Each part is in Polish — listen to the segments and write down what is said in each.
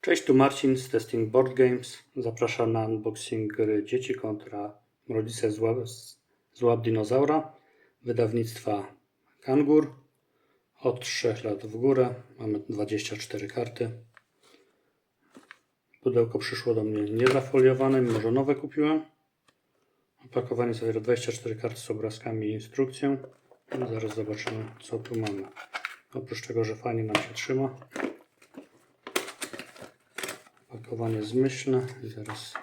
Cześć, tu Marcin z Testing Board Games. Zapraszam na unboxing gry Dzieci kontra Rodzice z łap, z łap dinozaura wydawnictwa Kangur. Od 3 lat w górę. Mamy 24 karty. Pudełko przyszło do mnie niezafoliowane, mimo że nowe kupiłem. Opakowanie zawiera 24 karty z obrazkami i instrukcją. No, zaraz zobaczymy, co tu mamy. Oprócz tego, że fajnie nam się trzyma. Opakowanie zmyślne i zaraz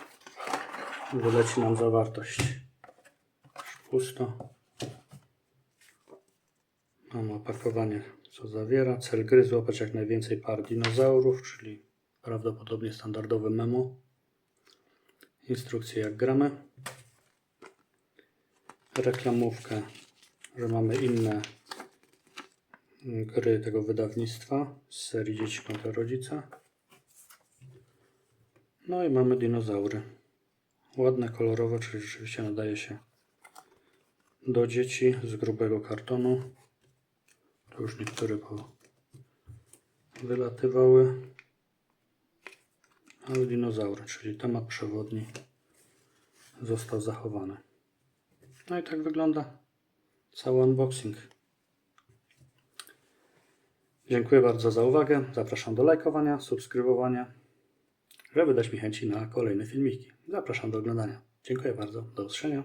wyleci nam zawartość. Pusto. Mamy opakowanie, co zawiera. Cel gry złapać jak najwięcej par dinozaurów, czyli prawdopodobnie standardowe memo. Instrukcje jak gramy. Reklamówkę, że mamy inne gry tego wydawnictwa z serii Dzieci kontra Rodzice. No i mamy dinozaury. Ładne, kolorowe, czyli rzeczywiście nadaje się do dzieci z grubego kartonu. Tu już niektóre po wylatywały. Ale dinozaury, czyli temat przewodni został zachowany. No i tak wygląda cały unboxing. Dziękuję bardzo za uwagę. Zapraszam do lajkowania, subskrybowania żeby dać mi chęci na kolejne filmiki. Zapraszam do oglądania. Dziękuję bardzo. Do usłyszenia.